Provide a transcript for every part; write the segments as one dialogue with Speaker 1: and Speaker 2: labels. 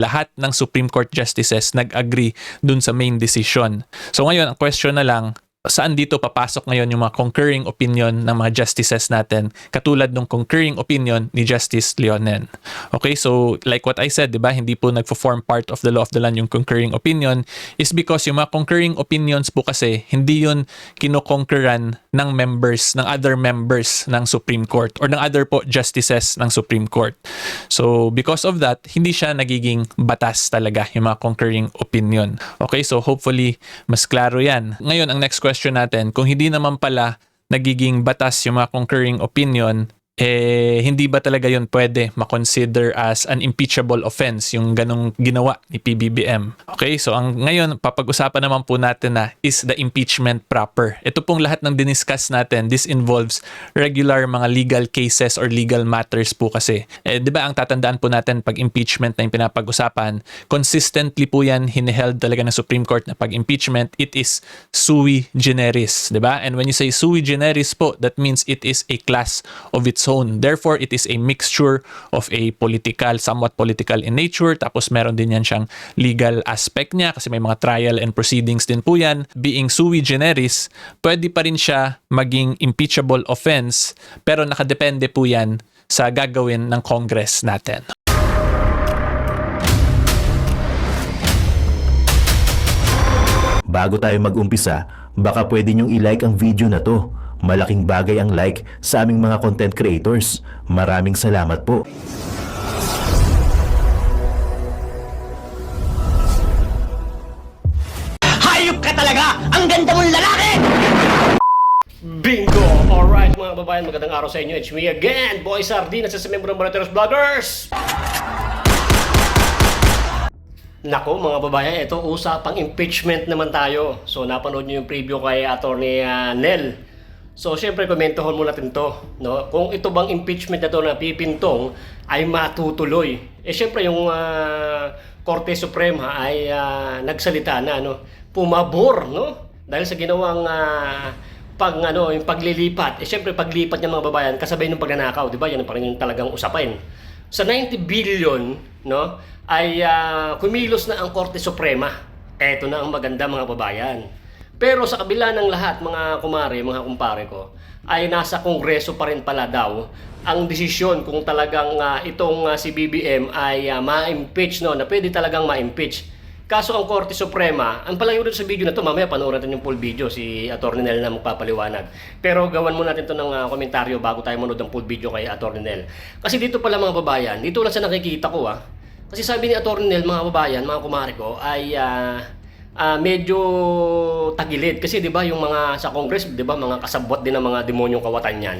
Speaker 1: lahat ng Supreme Court justices nag-agree dun sa main decision. So ngayon, ang question na lang, saan dito papasok ngayon yung mga concurring opinion ng mga justices natin katulad ng concurring opinion ni Justice Leonen. Okay, so like what I said, 'di ba, hindi po nagfo-form part of the law of the land yung concurring opinion is because yung mga concurring opinions po kasi hindi yun kinoconqueran ng members ng other members ng Supreme Court or ng other po justices ng Supreme Court. So because of that, hindi siya nagiging batas talaga yung mga concurring opinion. Okay, so hopefully mas klaro 'yan. Ngayon ang next question natin, kung hindi naman pala nagiging batas yung mga concurring opinion, eh, hindi ba talaga yun pwede makonsider as an impeachable offense, yung ganong ginawa ni PBBM? Okay, so ang ngayon, papag-usapan naman po natin na is the impeachment proper. Ito pong lahat ng diniscuss natin, this involves regular mga legal cases or legal matters po kasi. Eh, di ba ang tatandaan po natin pag impeachment na yung pinapag-usapan, consistently po yan hiniheld talaga ng Supreme Court na pag impeachment, it is sui generis, di ba? And when you say sui generis po, that means it is a class of its own. Therefore, it is a mixture of a political, somewhat political in nature, tapos meron din yan siyang legal aspect niya kasi may mga trial and proceedings din po yan. Being sui generis, pwede pa rin siya maging impeachable offense, pero nakadepende po yan sa gagawin ng Congress natin.
Speaker 2: Bago tayo mag-umpisa, baka pwede nyong i-like ang video na to. Malaking bagay ang like sa aming mga content creators. Maraming salamat po.
Speaker 3: Hayop ka talaga! Ang ganda mong lalaki!
Speaker 4: Bingo! Alright mga kababayan, magandang araw sa inyo. It's me again, Boy Sardina sa member ng Barateros Vloggers! Nako mga babayan, ito usapang impeachment naman tayo. So napanood nyo yung preview kay Attorney uh, Nel. So syempre komentohon muna natin to. No? Kung ito bang impeachment na to na pipintong ay matutuloy. Eh syempre yung uh, Korte Suprema ay uh, nagsalita na no? pumabor no? dahil sa ginawang uh, pag ano yung paglilipat. Eh syempre paglipat ng mga babayan kasabay ng pagnanakaw, 'di ba? Yan pa rin yung talagang usapin. Sa 90 billion, no, ay ah, kumilos na ang Korte Suprema. Eto na ang maganda mga babayan. Pero sa kabila ng lahat, mga kumare, mga kumpare ko, ay nasa kongreso pa rin pala daw ang desisyon kung talagang ah, itong ah, si BBM ay ah, ma-impeach, no, na pwede talagang ma-impeach. Kaso ang Korte Suprema, ang palayo dito sa video na to, mamaya panoorin natin yung full video, si Atty. Nel na magpapaliwanag. Pero gawan muna natin to ng ah, komentaryo bago tayo manood ng full video kay Atty. Nel. Kasi dito pala mga babayan, dito lang sa nakikita ko ah. Kasi sabi ni Atty. Nel, mga babayan, mga kumare ko, ay ah, ah, medyo tagilid. Kasi di ba yung mga sa Congress, di ba mga kasabot din ng mga demonyong kawatan yan.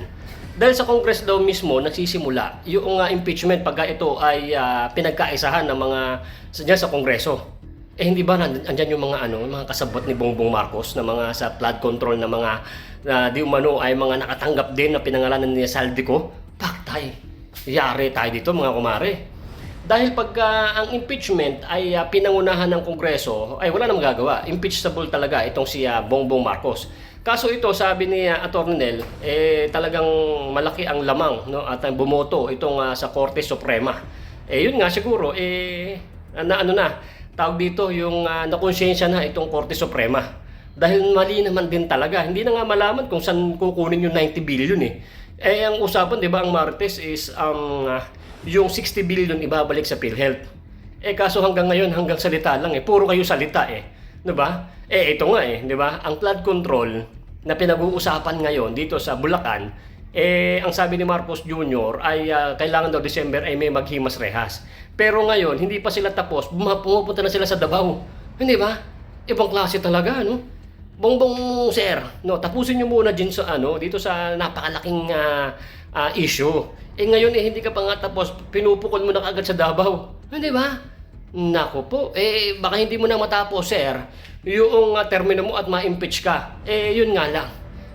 Speaker 4: Dahil sa Congress daw mismo nagsisimula yung uh, impeachment pagka ito ay ah, pinagkaisahan ng mga sa sa Kongreso. Eh hindi ba andyan yung mga ano, mga kasabot ni Bongbong Marcos na mga sa flood control na mga na di umano ay mga nakatanggap din na pinangalanan ni Saldico? Paktay. Yari tayo dito mga kumare. Dahil pag ah, ang impeachment ay ah, pinangunahan ng Kongreso, ay wala namang gagawa. Impeachable talaga itong si ah, Bongbong Marcos. Kaso ito, sabi ni uh, Atty. Nel, eh, talagang malaki ang lamang no, at ang bumoto itong ah, sa Korte Suprema. Eh yun nga siguro, eh, na ano na, tawag dito yung uh, nakonsensya na itong Korte Suprema. Dahil mali naman din talaga. Hindi na nga malaman kung saan kukunin yung 90 billion eh. Eh, ang usapan, di ba, ang Martes is um, ah, yung 60 billion ibabalik sa PhilHealth. Eh, kaso hanggang ngayon, hanggang salita lang eh. Puro kayo salita eh. Ba? Eh, ito nga eh, di ba? Ang flood control na pinag-uusapan ngayon dito sa Bulacan, eh, ang sabi ni Marcos Jr. ay ah, kailangan daw December ay may maghimas rehas. Pero ngayon, hindi pa sila tapos, pumupunta na sila sa Davao. Hindi ba? Ibang klase talaga, no? Bongbong sir, no, tapusin niyo muna din sa ano, dito sa napakalaking ah, ah, issue. Eh ngayon eh hindi ka pa nga tapos, pinupukol mo na kagad sa Davao. Hindi ba? Nako po, eh baka hindi mo na matapos, sir, yung uh, termino mo at ma-impeach ka. Eh yun nga lang.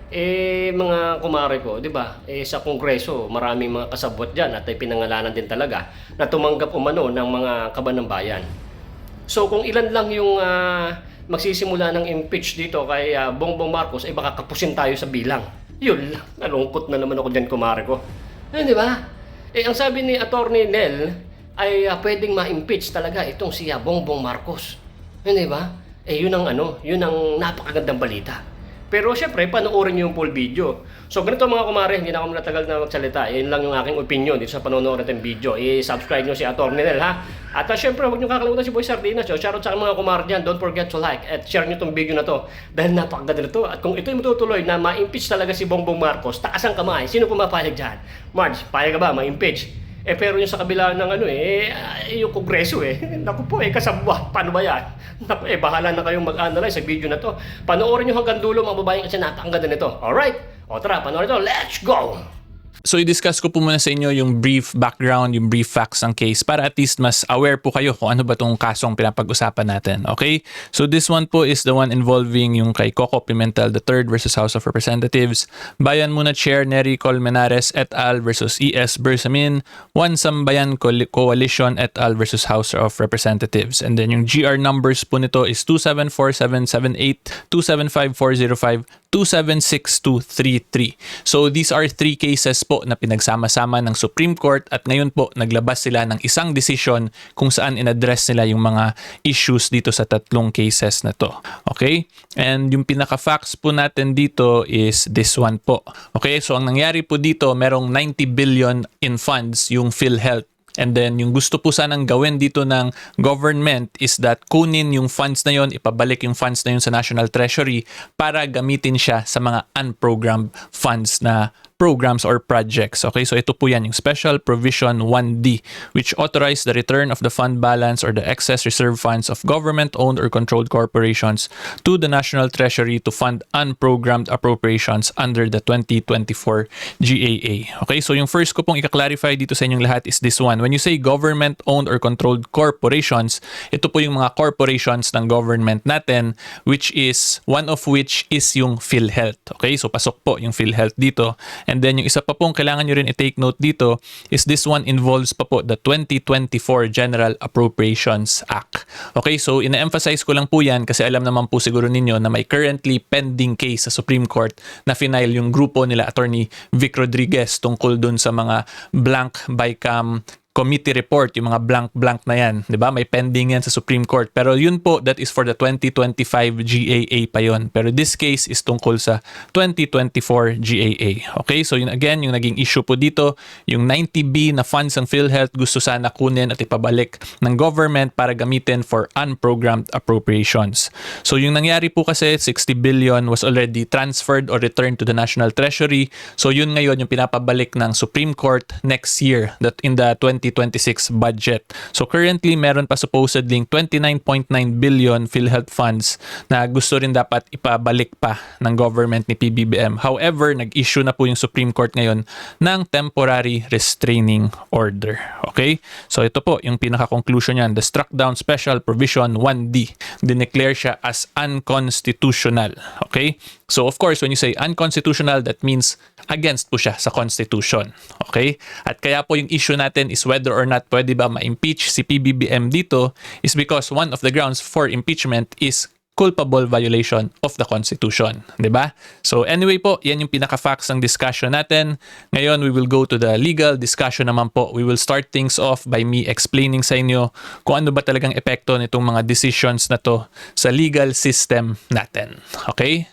Speaker 4: Eh mga kumare ko, 'di ba? Eh sa kongreso, maraming mga kasabot diyan at ay pinangalanan din talaga na tumanggap umano ng mga kaban ng bayan. So kung ilan lang yung ah, magsisimula ng impeach dito kay ah, Bongbong Marcos ay baka kapusin tayo sa bilang. Yun lang. Nalungkot na naman ako diyan kumare ko. Eh, di ba? Eh ang sabi ni Attorney Nel, ay ah, pwedeng ma-impeach talaga itong si ah, Bongbong Marcos. Hindi ba? Eh yun ang ano, yun ang napakagandang balita. Pero syempre, panoorin niyo yung full video. So ganito mga kumare, hindi na ako natagal na magsalita. Yun lang yung aking opinion dito sa panonood natin video. I-subscribe nyo si Atty. Nel ha. At uh, syempre, huwag nyo kakalimutan si Boy Sardinas. So, shoutout sa mga kumare dyan. Don't forget to like at share nyo tong video na to. Dahil napakaganda nito. At kung ito yung matutuloy na ma-impeach talaga si Bongbong Marcos, taas ang kamay. Sino pumapayag dyan? Marge, payag ka ba ma-impeach? Eh pero yung sa kabila ng ano eh, ah, yung kongreso eh. Naku po eh, kasabwa. Paano ba yan? Naku eh, bahala na kayong mag-analyze sa video na to. Panoorin nyo hanggang dulo mga babae kasi napakaganda nito. Alright? O tara, panoorin to. Let's go!
Speaker 1: So i-discuss ko po muna sa inyo yung brief background, yung brief facts ng case para at least mas aware po kayo kung ano ba tong kasong pinapag-usapan natin. Okay? So this one po is the one involving yung kay Coco Pimentel III versus House of Representatives, Bayan Muna Chair Neri Colmenares et al. versus ES Bersamin, One Sambayan Coal- Coalition et al. versus House of Representatives. And then yung GR numbers po nito is 2747778, 275405, 276233. So these are three cases po na pinagsama-sama ng Supreme Court at ngayon po naglabas sila ng isang decision kung saan in-address nila yung mga issues dito sa tatlong cases na to. Okay? And yung pinaka-facts po natin dito is this one po. Okay? So ang nangyari po dito, merong 90 billion in funds yung PhilHealth And then yung gusto po sanang gawin dito ng government is that kunin yung funds na yon, ipabalik yung funds na yon sa National Treasury para gamitin siya sa mga unprogrammed funds na programs or projects. Okay, so ito po yan, yung Special Provision 1D, which authorize the return of the fund balance or the excess reserve funds of government-owned or controlled corporations to the National Treasury to fund unprogrammed appropriations under the 2024 GAA. Okay, so yung first ko pong i-clarify dito sa inyong lahat is this one. When you say government-owned or controlled corporations, ito po yung mga corporations ng government natin, which is, one of which is yung PhilHealth. Okay, so pasok po yung PhilHealth dito. And then yung isa pa pong kailangan nyo rin i-take note dito is this one involves pa po the 2024 General Appropriations Act. Okay, so ina-emphasize ko lang po yan kasi alam naman po siguro ninyo na may currently pending case sa Supreme Court na final yung grupo nila Attorney Vic Rodriguez tungkol dun sa mga blank bycam committee report, yung mga blank-blank na yan. 'di ba May pending yan sa Supreme Court. Pero yun po, that is for the 2025 GAA pa yon. Pero this case is tungkol sa 2024 GAA. Okay, so yun again, yung naging issue po dito, yung 90B na funds ng PhilHealth gusto sana kunin at ipabalik ng government para gamitin for unprogrammed appropriations. So yung nangyari po kasi, 60 billion was already transferred or returned to the National Treasury. So yun ngayon yung pinapabalik ng Supreme Court next year that in the 2026 budget. So currently meron pa supposedly 29.9 billion PhilHealth funds na gusto rin dapat ipabalik pa ng government ni PBBM. However, nag-issue na po yung Supreme Court ngayon ng temporary restraining order. Okay? So ito po yung pinaka-conclusion niyan. The struck down special provision 1D. Dineclare siya as unconstitutional. Okay? So of course, when you say unconstitutional, that means against po siya sa Constitution. Okay? At kaya po yung issue natin is whether or not pwede ba ma-impeach si PBBM dito is because one of the grounds for impeachment is culpable violation of the Constitution. 'di ba? So anyway po, yan yung pinaka-facts ng discussion natin. Ngayon, we will go to the legal discussion naman po. We will start things off by me explaining sa inyo kung ano ba talagang epekto nitong mga decisions na to sa legal system natin. Okay?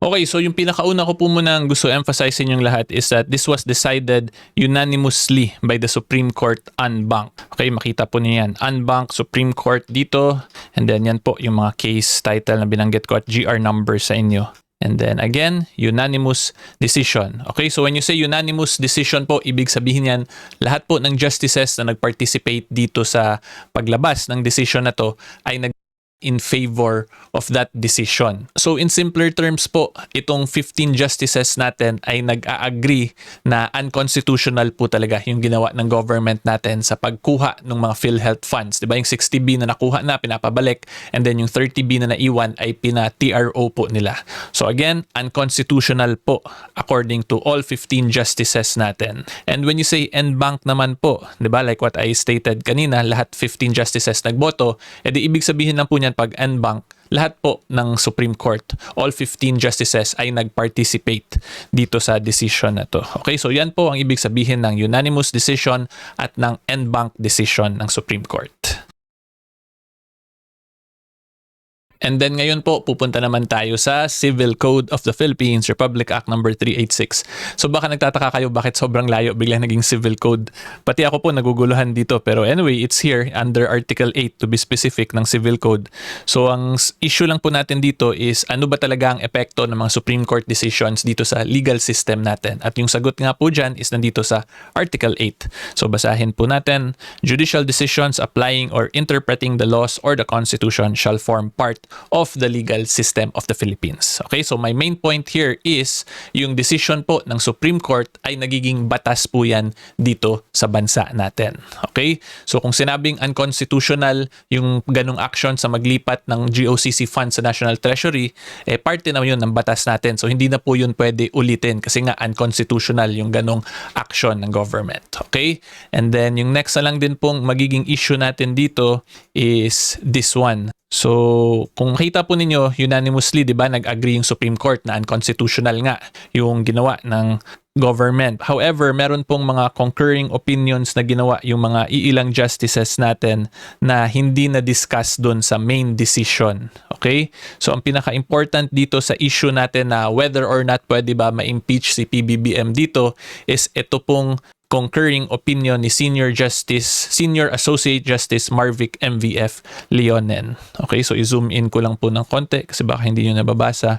Speaker 1: Okay, so yung pinakauna ko po muna ang gusto emphasize sa inyong lahat is that this was decided unanimously by the Supreme Court unbank. Okay, makita po niyo yan. Unbank, Supreme Court dito. And then yan po yung mga case title na binanggit ko at GR number sa inyo. And then again, unanimous decision. Okay, so when you say unanimous decision po, ibig sabihin yan, lahat po ng justices na nag-participate dito sa paglabas ng decision na to ay nag in favor of that decision. So in simpler terms po, itong 15 justices natin ay nag-a-agree na unconstitutional po talaga yung ginawa ng government natin sa pagkuha ng mga PhilHealth funds. 'Di ba Yung 60B na nakuha na, pinapabalik, and then yung 30B na naiwan ay pina-TRO po nila. So again, unconstitutional po according to all 15 justices natin. And when you say en banc naman po, 'di ba like what I stated kanina, lahat 15 justices nagboto, edi ibig sabihin lang po niyan pag en banc, lahat po ng Supreme Court, all 15 justices ay nag-participate dito sa decision na to. Okay, so yan po ang ibig sabihin ng unanimous decision at ng en banc decision ng Supreme Court. And then ngayon po, pupunta naman tayo sa Civil Code of the Philippines, Republic Act number 386. So baka nagtataka kayo bakit sobrang layo biglang naging Civil Code. Pati ako po naguguluhan dito pero anyway, it's here under Article 8 to be specific ng Civil Code. So ang issue lang po natin dito is ano ba talaga ang epekto ng mga Supreme Court decisions dito sa legal system natin. At yung sagot nga po dyan is nandito sa Article 8. So basahin po natin, judicial decisions applying or interpreting the laws or the Constitution shall form part of the legal system of the Philippines. Okay, so my main point here is yung decision po ng Supreme Court ay nagiging batas po yan dito sa bansa natin. Okay, so kung sinabing unconstitutional yung ganong action sa maglipat ng GOCC funds sa National Treasury, eh parte na yun ng batas natin. So hindi na po yun pwede ulitin kasi nga unconstitutional yung ganong action ng government. Okay, and then yung next na lang din pong magiging issue natin dito is this one. So, kung makita po ninyo, unanimously, di ba, nag-agree yung Supreme Court na unconstitutional nga yung ginawa ng government. However, meron pong mga concurring opinions na ginawa yung mga iilang justices natin na hindi na-discuss doon sa main decision. Okay? So, ang pinaka-important dito sa issue natin na whether or not pwede ba ma-impeach si PBBM dito is ito pong concurring opinion ni Senior Justice, Senior Associate Justice Marvic MVF Leonen. Okay, so i-zoom in ko lang po ng konti kasi baka hindi nyo nababasa.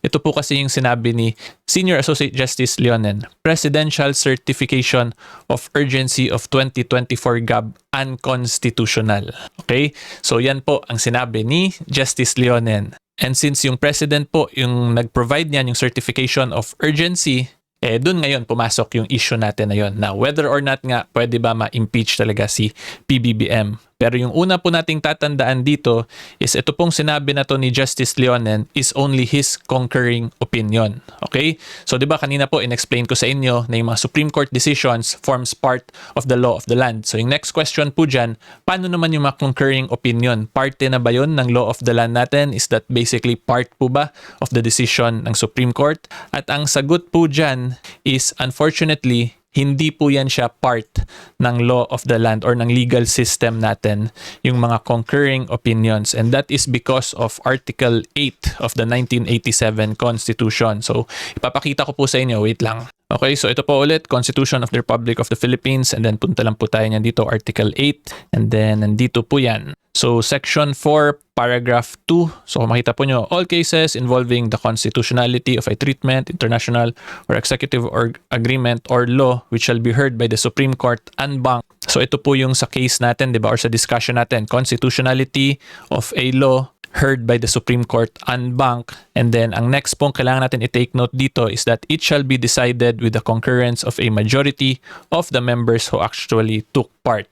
Speaker 1: Ito po kasi yung sinabi ni Senior Associate Justice Leonen, Presidential Certification of Urgency of 2024 GAB unconstitutional. Okay, so yan po ang sinabi ni Justice Leonen. And since yung president po yung nag-provide niyan yung certification of urgency, eh doon ngayon pumasok yung issue natin na yun na whether or not nga pwede ba ma-impeach talaga si PBBM. Pero yung una po nating tatandaan dito is ito pong sinabi na to ni Justice Leonen is only his concurring opinion. Okay? So 'di ba kanina po inexplain ko sa inyo na yung mga Supreme Court decisions forms part of the law of the land. So yung next question po dyan, paano naman yung mga concurring opinion? Parte na ba yun ng law of the land natin? Is that basically part po ba of the decision ng Supreme Court? At ang sagot po dyan is unfortunately hindi po yan siya part ng law of the land or ng legal system natin, yung mga concurring opinions. And that is because of Article 8 of the 1987 Constitution. So, ipapakita ko po sa inyo. Wait lang. Okay, so ito po ulit, Constitution of the Republic of the Philippines. And then punta lang po tayo niyan dito, Article 8. And then nandito po yan. So, Section 4, Paragraph 2. So, kung makita po nyo, all cases involving the constitutionality of a treatment, international or executive or agreement or law which shall be heard by the Supreme Court and bank. So, ito po yung sa case natin, di ba, or sa discussion natin, constitutionality of a law heard by the Supreme Court unbank. And then, ang next pong kailangan natin i-take note dito is that it shall be decided with the concurrence of a majority of the members who actually took part.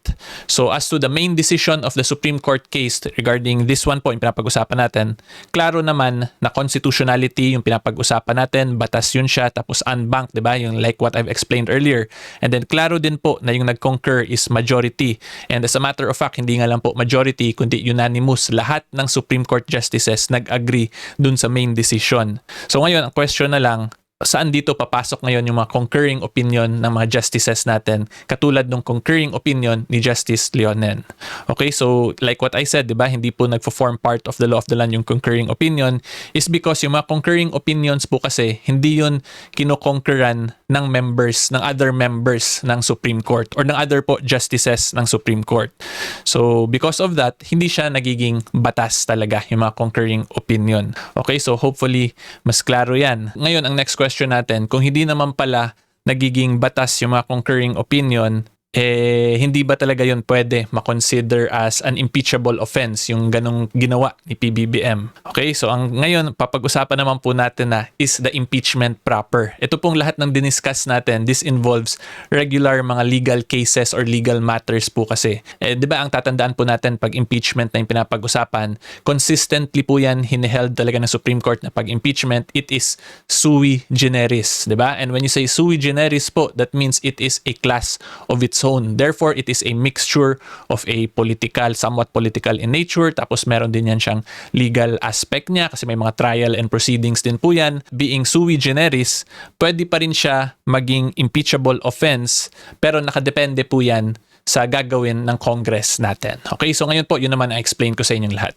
Speaker 1: So, as to the main decision of the Supreme Court case regarding this one po, yung pinapag-usapan natin, klaro naman na constitutionality yung pinapag-usapan natin, batas yun siya, tapos unbank, di ba? Yung like what I've explained earlier. And then, klaro din po na yung nag-concur is majority. And as a matter of fact, hindi nga lang po majority, kundi unanimous. Lahat ng Supreme Court justices nag-agree dun sa main decision. So ngayon, ang question na lang, saan dito papasok ngayon yung mga concurring opinion ng mga justices natin katulad ng concurring opinion ni Justice Leonen. Okay, so like what I said, 'di ba, hindi po nagfo-form part of the law of the land yung concurring opinion is because yung mga concurring opinions po kasi hindi yun kinoconqueran ng members, ng other members ng Supreme Court or ng other po justices ng Supreme Court. So because of that, hindi siya nagiging batas talaga yung mga concurring opinion. Okay, so hopefully mas klaro yan. Ngayon, ang next question natin, kung hindi naman pala nagiging batas yung mga concurring opinion, eh, hindi ba talaga yun pwede makonsider as an impeachable offense, yung ganong ginawa ni PBBM? Okay, so ang ngayon, papag-usapan naman po natin na is the impeachment proper. Ito pong lahat ng diniscuss natin, this involves regular mga legal cases or legal matters po kasi. Eh, di ba ang tatandaan po natin pag impeachment na yung pinapag-usapan, consistently po yan hiniheld talaga ng Supreme Court na pag impeachment, it is sui generis, di ba? And when you say sui generis po, that means it is a class of its own. Therefore, it is a mixture of a political, somewhat political in nature. Tapos meron din yan siyang legal aspect niya kasi may mga trial and proceedings din po yan. Being sui generis, pwede pa rin siya maging impeachable offense pero nakadepende po yan sa gagawin ng Congress natin. Okay, so ngayon po, yun naman ang explain ko sa inyong lahat.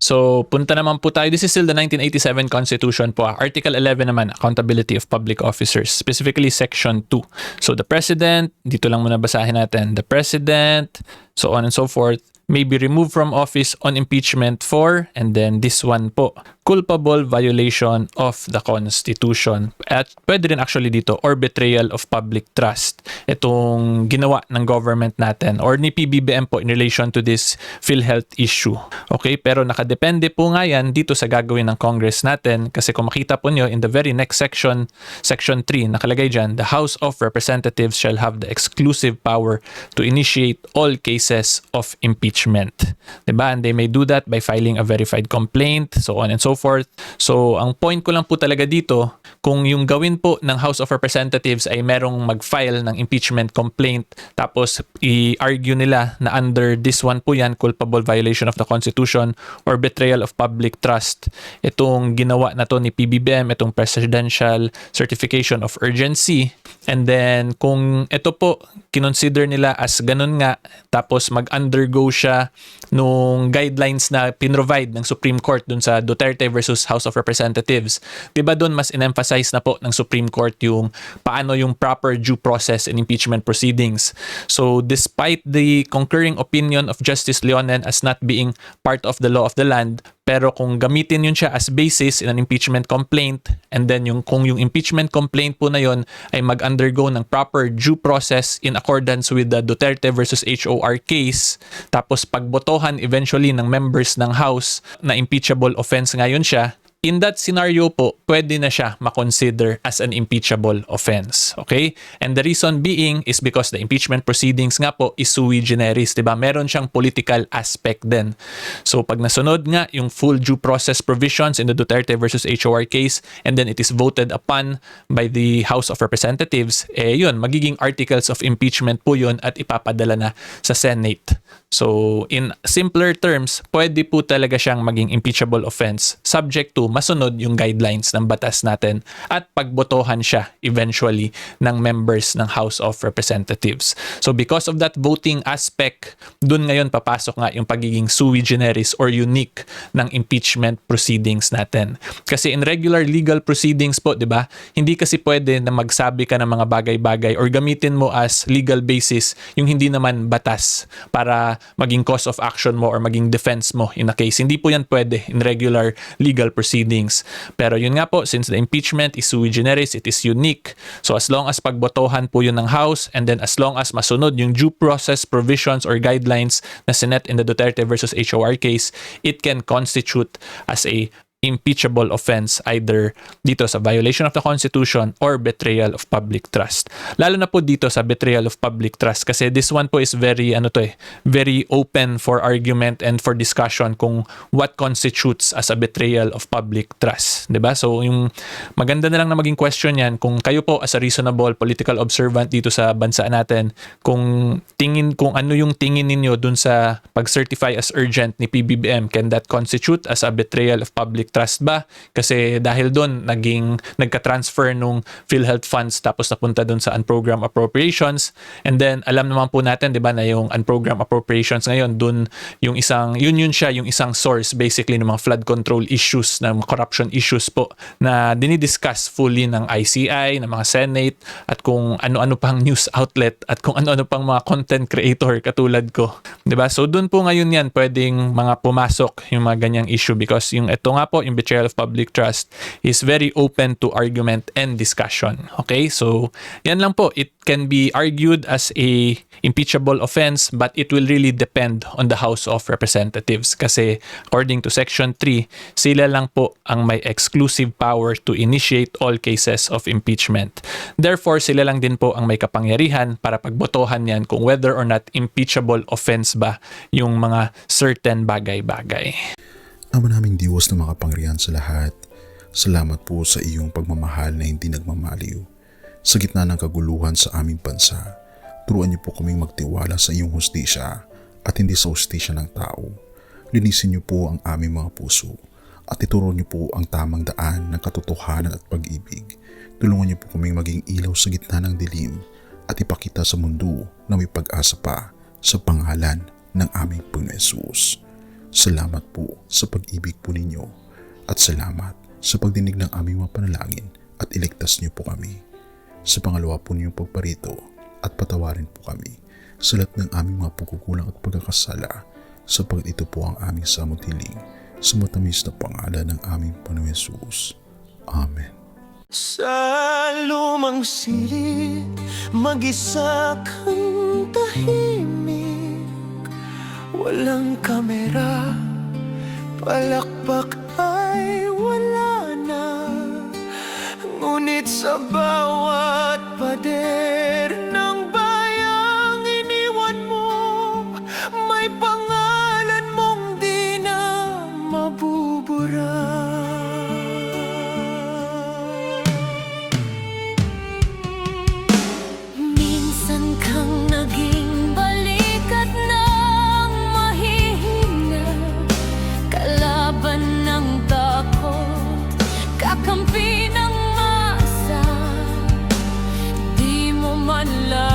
Speaker 1: So, punta naman po tayo. This is still the 1987 Constitution po. Article 11 naman, Accountability of Public Officers. Specifically, Section 2. So, the President, dito lang muna basahin natin. The President, so on and so forth, may be removed from office on impeachment for, and then this one po, culpable violation of the Constitution. At pwede rin actually dito, or betrayal of public trust. Itong ginawa ng government natin or ni PBBM po in relation to this PhilHealth issue. Okay, pero nakadepende po nga yan dito sa gagawin ng Congress natin kasi kung makita po nyo in the very next section, section 3, nakalagay dyan, the House of Representatives shall have the exclusive power to initiate all cases of impeachment. Diba? And they may do that by filing a verified complaint, so on and so forth. So, ang point ko lang po talaga dito, kung yung gawin po ng House of Representatives ay merong mag-file ng impeachment complaint, tapos i-argue nila na under this one po yan, culpable violation of the Constitution or betrayal of public trust, itong ginawa na to ni PBBM, itong Presidential Certification of Urgency, and then kung ito po, kinonsider nila as ganun nga, tapos mag-undergo siya nung guidelines na pinrovide ng Supreme Court dun sa Duterte versus House of Representatives. 'Di ba doon mas in-emphasize na po ng Supreme Court yung paano yung proper due process in impeachment proceedings. So despite the concurring opinion of Justice Leonen as not being part of the law of the land, pero kung gamitin yun siya as basis in an impeachment complaint and then yung kung yung impeachment complaint po na yun ay mag-undergo ng proper due process in accordance with the Duterte versus HOR case tapos pagbotohan eventually ng members ng House na impeachable offense ngayon siya in that scenario po, pwede na siya makonsider as an impeachable offense. Okay? And the reason being is because the impeachment proceedings nga po is sui generis. 'di ba? Meron siyang political aspect din. So pag nasunod nga yung full due process provisions in the Duterte versus HOR case and then it is voted upon by the House of Representatives, eh yun, magiging articles of impeachment po yun at ipapadala na sa Senate. So in simpler terms, pwede po talaga siyang maging impeachable offense subject to masunod yung guidelines ng batas natin at pagbotohan siya eventually ng members ng House of Representatives. So because of that voting aspect, dun ngayon papasok nga yung pagiging sui generis or unique ng impeachment proceedings natin. Kasi in regular legal proceedings po, 'di ba? Hindi kasi pwede na magsabi ka ng mga bagay-bagay or gamitin mo as legal basis yung hindi naman batas para maging cause of action mo or maging defense mo in a case. Hindi po yan pwede in regular legal proceedings. Pero yun nga po, since the impeachment is sui generis, it is unique. So as long as pagbotohan po yun ng House and then as long as masunod yung due process provisions or guidelines na sinet in the Duterte versus HOR case, it can constitute as a impeachable offense either dito sa violation of the Constitution or betrayal of public trust. Lalo na po dito sa betrayal of public trust kasi this one po is very ano to eh, very open for argument and for discussion kung what constitutes as a betrayal of public trust, 'di ba? So yung maganda na lang na maging question yan kung kayo po as a reasonable political observant dito sa bansa natin kung tingin kung ano yung tingin ninyo dun sa pag-certify as urgent ni PBBM can that constitute as a betrayal of public trust ba? Kasi dahil doon naging nagka-transfer nung PhilHealth funds tapos napunta doon sa unprogrammed appropriations and then alam naman po natin 'di ba na yung unprogrammed appropriations ngayon doon yung isang yun yun siya yung isang source basically ng mga flood control issues ng corruption issues po na dinidiscuss fully ng ICI, ng mga Senate at kung ano-ano pang news outlet at kung ano-ano pang mga content creator katulad ko. 'Di ba? So doon po ngayon yan pwedeng mga pumasok yung mga ganyang issue because yung ito nga po yung betrayal of public trust is very open to argument and discussion. Okay? So yan lang po. It can be argued as a impeachable offense but it will really depend on the House of Representatives kasi according to Section 3, sila lang po ang may exclusive power to initiate all cases of impeachment. Therefore, sila lang din po ang may kapangyarihan para pagbotohan yan kung whether or not impeachable offense ba yung mga certain bagay-bagay.
Speaker 5: Ama naming Diyos na makapangyarihan sa lahat, salamat po sa iyong pagmamahal na hindi nagmamaliw. Sa gitna ng kaguluhan sa aming bansa, turuan niyo po kaming magtiwala sa iyong hustisya at hindi sa hustisya ng tao. Linisin niyo po ang aming mga puso at ituro niyo po ang tamang daan ng katotohanan at pag-ibig. Tulungan niyo po kaming maging ilaw sa gitna ng dilim at ipakita sa mundo na may pag-asa pa sa pangalan ng aming Panginoon Jesus. Salamat po sa pag-ibig po ninyo at salamat sa pagdinig ng aming mga panalangin at iligtas niyo po kami. Sa pangalawa po niyong pagparito at patawarin po kami sa lahat ng aming mga pagkukulang at pagkakasala sapagkat ito po ang aming samot sa matamis na pangalan ng aming Panginoon Jesus. Amen.
Speaker 6: Sa lumang silid, mag-isa kang tahimik Walang kamera, palakpak ay wala na. Ngunit sa bawat pader Di
Speaker 7: mo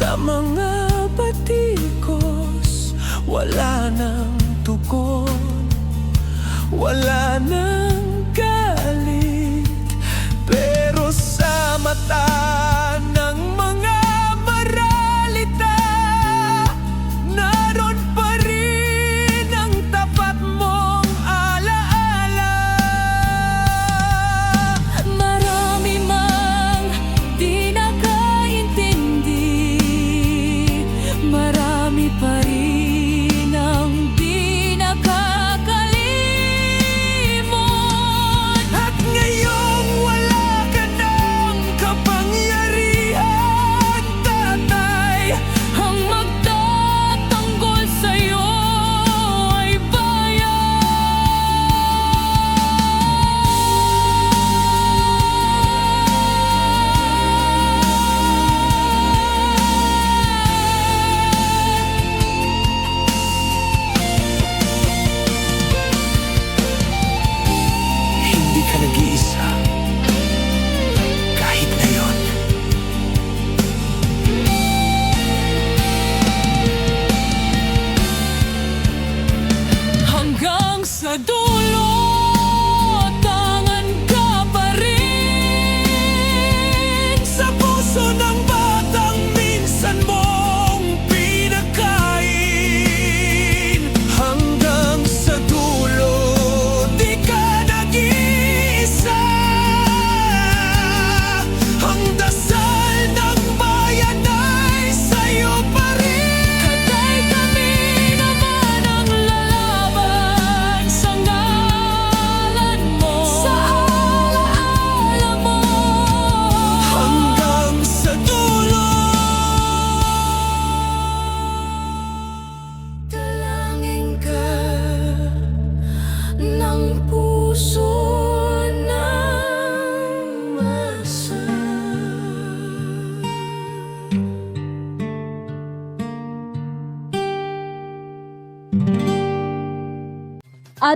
Speaker 6: Sa mga batikos Wala nang tugon Wala nang galit Pero sa mata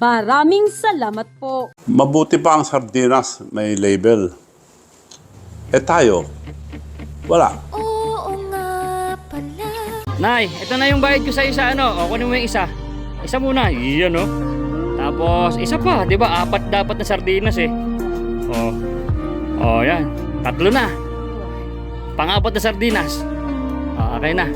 Speaker 8: Maraming salamat po.
Speaker 9: Mabuti pa ang sardinas may label. Eh tayo, wala.
Speaker 7: Oo nga pala
Speaker 10: Nay, ito na yung bayad ko sa isa ano. O, kunin mo yung isa. Isa muna. Iyan, no? Tapos, isa pa. di ba Apat dapat na sardinas, eh. O. O, yan. Tatlo na. Pangapat na sardinas. O, okay na.